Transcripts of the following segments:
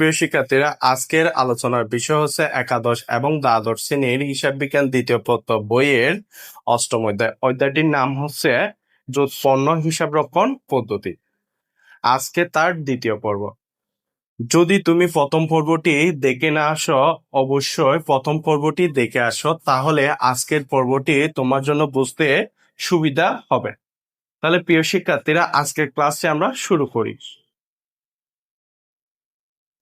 প্রিয় শিক্ষার্থীরা, আজকের আলোচনার বিষয় হচ্ছে একাদশ এবং দ্বাদশ শ্রেণির হিসাব বিজ্ঞান দ্বিতীয় পত্র বইয়ের অষ্টম অধ্যায়। অধ্যায়টির নাম হচ্ছে যোৎপন্ন হিসাব রক্ষণ পদ্ধতি। আজকে তার দ্বিতীয় পর্ব। যদি তুমি প্রথম পর্বটি দেখে না আসো, অবশ্যই প্রথম পর্বটি দেখে আসো, তাহলে আজকের পর্বটি তোমার জন্য বুঝতে সুবিধা হবে। তাহলে প্রিয় শিক্ষার্থীরা, আজকের ক্লাসে আমরা শুরু করি।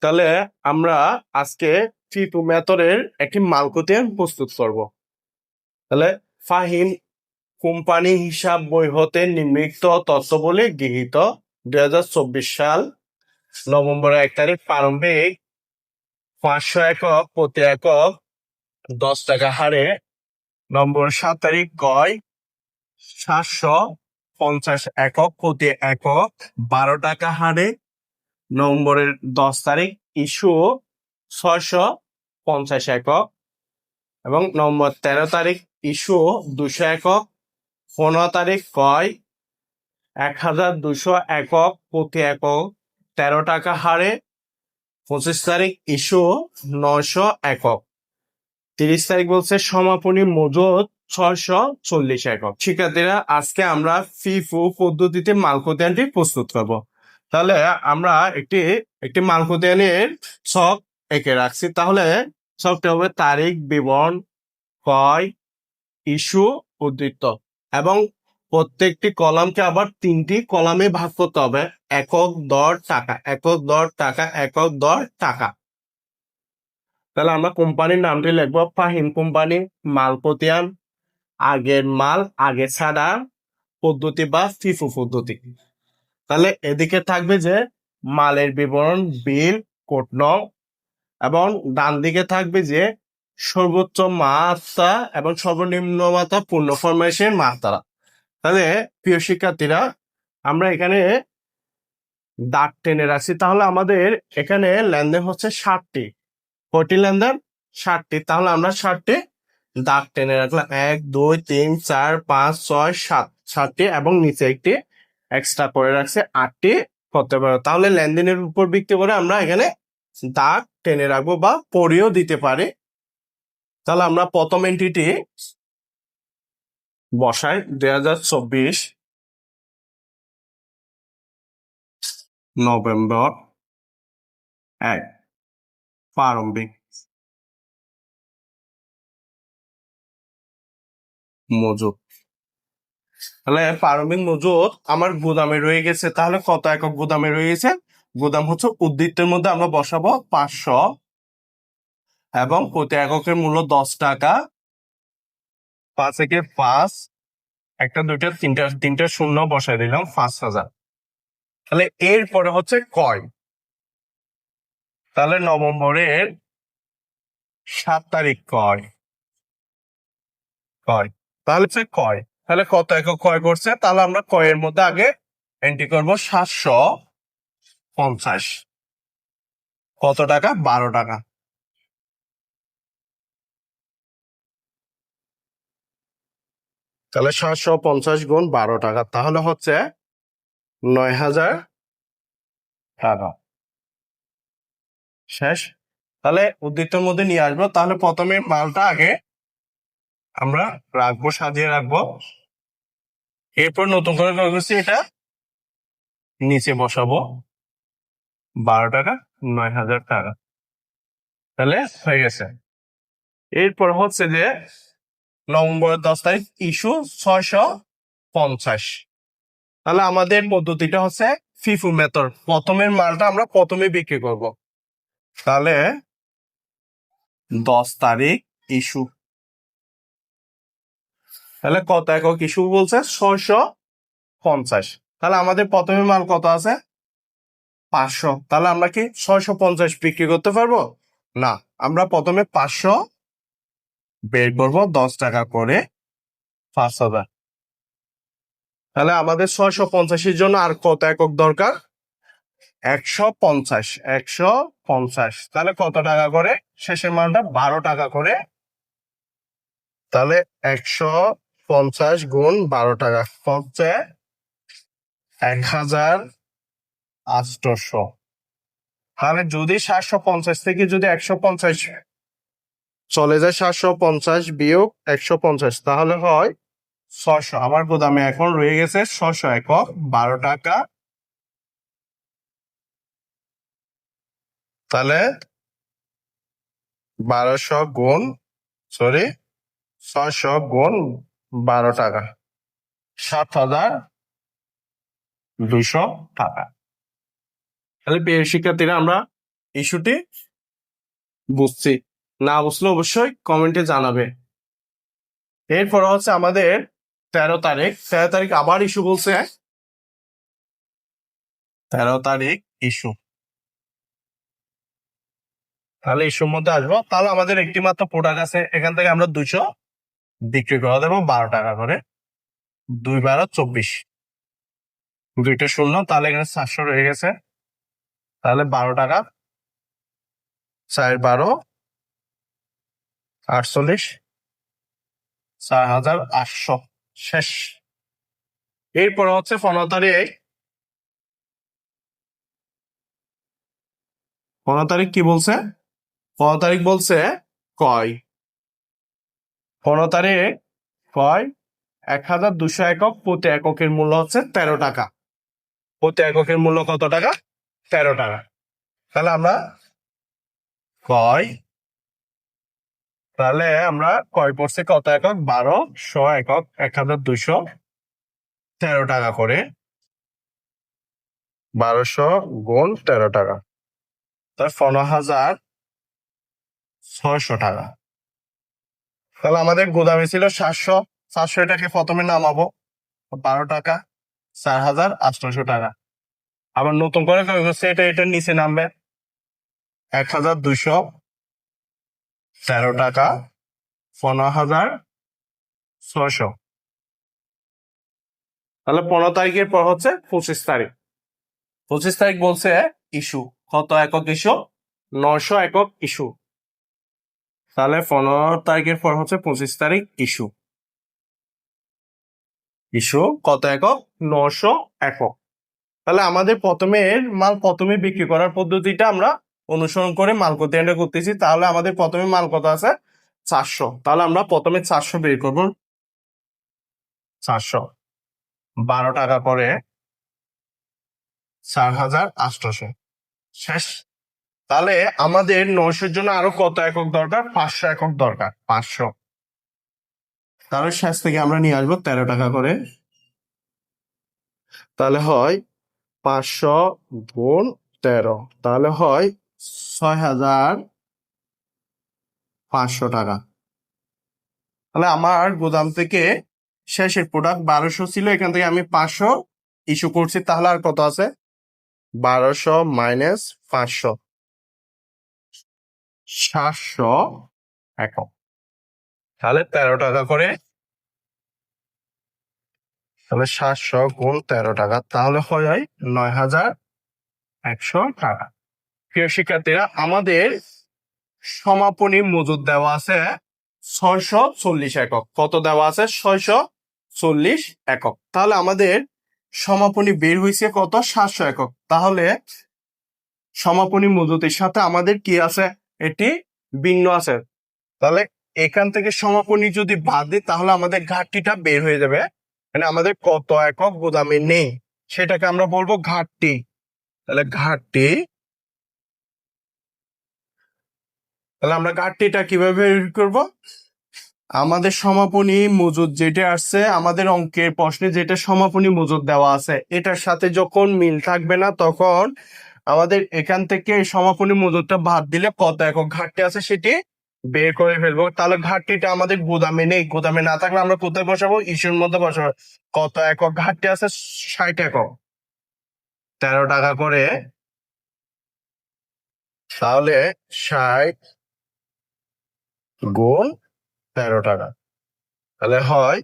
তাহলে আমরা আজকে ফিফু মেথডের একটি মালকোতিয়ান প্রস্তুত করব। তাহলে ফাহিম কোম্পানি হিসাব বই হতে নিম্নলিখিত তথ্যবলী গৃহীত দুই হাজার চব্বিশ সাল নভেম্বর এক তারিখ প্রারম্ভিক পাঁচশো একক প্রতি একক দশ টাকা হারে নম্বর সাত তারিখ কয় সাতশো পঞ্চাশ একক প্রতি একক বারো টাকা হারে নভেম্বরের দশ তারিখ, ইস্যু ছয়শো পঞ্চাশ একক এবং নভেম্বর তেরো তারিখ, ইস্যু দুশো একক। পনেরো তারিখ, কয়? এক হাজার দুশো একক প্রতি একক তেরো টাকা হারে। পঁচিশ তারিখ, ইস্যু নয়শো একক। তিরিশ তারিখ বলছে সমাপনী মজুদ ছয়শো চল্লিশ একক। শিক্ষার্থীরা, আজকে আমরা ফিফু পদ্ধতিতে মালকোদ্যানটি প্রস্তুত করব। তাহলে আমরা একটি একটি মালকোদ্যানের ছক এঁকে রাখছি। তাহলে ছকটি হবে তারিখ, বিবরণ কয় ইস্যু উদ্বৃত্ত এবং প্রত্যেকটি কলামকে আবার তিনটি কলামে ভাগ করতে হবে। একক দর টাকা, একক দর টাকা, একক দর টাকা। তাহলে আমরা কোম্পানির নামটি লিখব ফাহিম কোম্পানি, মালপতিয়ান, আগের মাল, আগে ছাড়া পদ্ধতি বা ফিফু পদ্ধতি। তাহলে এদিকে থাকবে যে মালের বিবরণ, বিল কোট নং এবং ডান দিকে থাকবে যে সর্বোচ্চ মাত্রা এবং সর্বনিম্ন মাত্রা পূর্ণ ফরমেশনের মাত্রা। তাহলে প্রিয় শিক্ষার্থীরা, আমরা এখানে দাগ টেনে রাখছি। তাহলে আমাদের এখানে লেনদেন হচ্ছে ষাটটি। কয়টি লেনদেন? ষাটটি। তাহলে আমরা ষাটটি দাগ টেনে রাখলাম। এক, দুই, তিন, চার, পাঁচ, ছয়, সাত। সাতটি এবং নিচে একটি এক্সট্রা করে রাখছে আটটি করতে পারো। তাহলে লেনদেনের উপর ভিত্তি করে আমরা এখানে দাগ টেনে রাখব বা পড়েও দিতে পারি। তাহলে আমরা প্রথম এন্ট্রিটি বসাই দুই হাজার চব্বিশ নভেম্বর এক প্রারম্ভিক মজুদ তাহলে প্রারম্ভিক মজুদ আমার গুদামে রয়ে গেছে। তাহলে কত একক গুদামে রয়ে গেছে গুদাম হচ্ছে উদ্বৃত্তের মধ্যে আমরা বসাবো পাঁচশো এবং প্রতি এককের মূল্য দশ টাকা। পাঁচ একে পাঁচ, একটা, দুইটা, তিনটা তিনটা শূন্য বসাই দিলাম পাঁচ হাজার। তাহলে এরপরে হচ্ছে কয়? তাহলে নভেম্বরের সাত তারিখ কয়? কয়? তাহলে হচ্ছে কয়? তাহলে কত একক কয় করছে? তাহলে আমরা কয়ের মধ্যে আগে এন্ট্রি করব সাতশো পঞ্চাশ। কত টাকা? বারো টাকা। তাহলে সাতশো পঞ্চাশ গুণ বারো টাকা, তাহলে হচ্ছে নয় হাজার টাকা। শেষ। তাহলে উদ্বৃত্তের মধ্যে নিয়ে আসব। তাহলে প্রথমে মালটা আগে আমরা রাখব, সাজিয়ে রাখব। এরপর নতুন করে করছি এটা। নিচে বসাবো। বারো টাকা, নয় হাজার টাকা। তাহলে হয়ে গেছে। এরপর হচ্ছে যে, নভেম্বর দশ তারিখ, ইস্যু ছয়শো পঞ্চাশ। তাহলে আমাদের পদ্ধতিটা হচ্ছে ফিফু মেথড প্রথমের মালটা আমরা প্রথমে বিক্রি করব। তাহলে দশ তারিখ, ইস্যু তাহলে কত একক ইস্যু বলছে? ছয়শো পঞ্চাশ। তাহলে আমাদের প্রথমে মাল কত আছে? পাঁচশো। তাহলে আমরা কি ছয়শো পঞ্চাশ বিক্রি করতে পারব? না, আমরা প্রথমে পাঁচশো বের করব দশ টাকা করে পাঁচ হাজার। তাহলে আমাদের ছয়শো পঞ্চাশের জন্য আর কত একক দরকার? একশো পঞ্চাশ একশো পঞ্চাশ। তাহলে কত টাকা করে? শেষের মালটা বারো টাকা করে। তাহলে একশো পঞ্চাশ গুণ বারো টাকা হচ্ছে এক হাজার আটশোশো তাহলে যদি সাতশো পঞ্চাশ থেকে যদি একশো পঞ্চাশ চলে যায়, সাতশো পঞ্চাশ বিয়োগ একশো পঞ্চাশ, তাহলে হয় ছশো আমার গোদামে এখন রয়ে গেছে ছশো একক বারো টাকা। তাহলে বারোশো গুণ সরি ছশো গুণ বারো টাকা। সাত হাজার দুশো টাকা। তাহলে প্রিয় শিক্ষার্থীরা আমরা ইস্যুটি বুঝছি। না বুঝলে অবশ্যই কমেন্টে জানাবে। এরপর হচ্ছে আমাদের তেরো তারিখ। তেরো তারিখ আবার ইস্যু বলছে। তেরো তারিখ ইস্যু। তাহলে ইস্যুর মধ্যে আসব। তাহলে আমাদের একটি মাত্র প্রোডাক্ট আছে। এখান থেকে আমরা দুশো বিক্রি করে দেবো বারো টাকা করে। দুই বারো চব্বিশ। দুইটা শূন্য তাহলে এখানে সাতশো রয়ে গেছে। তাহলে বারো টাকা। চার বারো, আটচল্লিশ, চার হাজার আটশো শেষ। এরপর হচ্ছে পনেরো তারিখ পনেরো তারিখ কি বলছে? পনেরো তারিখ বলছে কয়? পনেরো তারিখ কয় এক হাজার দুশো একক প্রতি এককের মূল্য হচ্ছে তেরো টাকা। প্রতি এককের মূল্য কত টাকা? তেরো টাকা। তাহলে আমরা কয়? তাহলে আমরা কয় পড়ছে কত একক? বারো, শ একক, এক হাজার দুশো তেরো টাকা করে। বারোশো গুণ তেরো টাকা। তার পনেরো হাজার ছয়শো টাকা। তাহলে আমাদের গোদামে ছিল সাতশো সাতশো এটাকে প্রথমে নামাবো। বারো টাকা, চার হাজার আটশোশো টাকা। আবার নতুন করে এটা এটার নিচে নামবে? এক হাজার দুশো তেরো টাকা, পনেরো হাজার ছয়শো। তাহলে পনেরো তারিখের পর হচ্ছে পঁচিশ তারিখ। পঁচিশ তারিখ বলছে ইস্যু। কত একক ইস্যু? নশো একক ইস্যু। তাহলে পনেরো তারিখের পর হচ্ছে পঁচিশ তারিখ ইস্যু। ইস্যু কত একক? নশো একক। তাহলে আমাদের প্রথমে মাল প্রথমে বিক্রি করার পদ্ধতিটা আমরা অনুসরণ করে মাল কত করতেছি, তাহলে আমাদের প্রথমে মাল কত আছে? চারশো। তাহলে আমরা প্রথমে চারশো বের করব। চারশো। বারো টাকা করে চার হাজার আটশোশো শেষ। তাহলে আমাদের নয়শোর জন্য আরও কত একক দরকার? পাঁচশো একক দরকার, পাঁচশো। তাহলে শেষ থেকে আমরা নিয়ে আসব তেরো টাকা করে। তাহলে হয় পাঁচশো গুণ তেরো, তাহলে হয় ছয় হাজার পাঁচশো টাকা। তাহলে আমার গোদাম থেকে শেষের প্রোডাক্ট বারোশো ছিল, এখান থেকে আমি পাঁচশো ইস্যু করছি, তাহলে আর কত আছে? বারোশো মাইনাস পাঁচশো। সাতশো একক তাহলে তেরো টাকা করে। তাহলে সাতশো গুণ তেরো টাকা, তাহলে হয় নয় হাজার একশো টাকা। প্রিয় শিক্ষার্থীরা, আমাদের সমাপনী মজুদ দেওয়া আছে ছয়শো চল্লিশ একক। কত দেওয়া আছে? ছয়শো চল্লিশ একক। তাহলে আমাদের সমাপনী বের হয়েছে কত? সাতশো একক। তাহলে সমাপনী মজুতের সাথে আমাদের কি আছে? এটি ভিন্ন আছে। তাহলে এখান থেকে সমাপনী যদি বাদ দিই, তাহলে আমাদের ঘাটতিটা বের হয়ে যাবে। মানে আমাদের কত একক গোদামে নেই, সেটাকে আমরা বলব ঘাটতি। তাহলে ঘাটতি, তাহলে আমরা ঘাটতিটা কীভাবে করব? আমাদের সমাপনী মজুদ যেটা আসছে, আমাদের অঙ্কের প্রশ্নে যেটা সমাপনী মজুদ দেওয়া আছে, এটার সাথে যখন মিল থাকবে না, তখন আমাদের এখান থেকে সমাপনী মজুদটা বাদ দিলে কত একক ঘাটতি আছে সেটি বের করে ফেলব। তাহলে ঘাটতিটা আমাদের গোদামে নেই। গোদামে না থাকলে আমরা কোথায় বসাবো? ইস্যুর মধ্যে বসাবো। কত একক ঘাটতি আছে? ষাট একক। তেরো টাকা করে। তাহলে ষাট গুণ তেরো টাকা। তাহলে হয়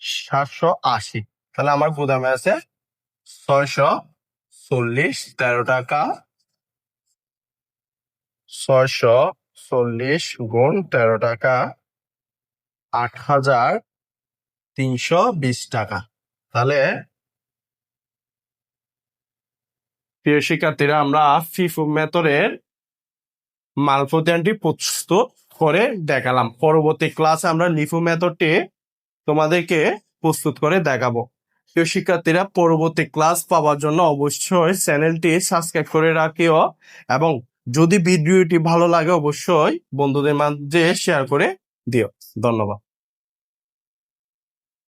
সাতশো আশি। তাহলে আমার গোদামে আছে ছয়শো চল্লিশ, তেরো টাকা। ছয়শো চল্লিশ গুণ তেরো টাকা, আট হাজার তিনশো বিশ টাকা। তাহলে প্রিয় শিক্ষার্থীরা, আমরা ফিফু মেথডের মালপোতিয়ানটি প্রস্তুত করে দেখালাম। পরবর্তী ক্লাসে আমরা লিফু মেথডটি তোমাদেরকে প্রস্তুত করে দেখাবো। প্রিয় শিক্ষার্থীরা, পরবর্তী ক্লাস পাওয়ার জন্য অবশ্যই চ্যানেলটি সাবস্ক্রাইব করে রাখিও এবং যদি ভিডিওটি ভালো লাগে অবশ্যই বন্ধুদের মাঝে শেয়ার করে দিও। ধন্যবাদ।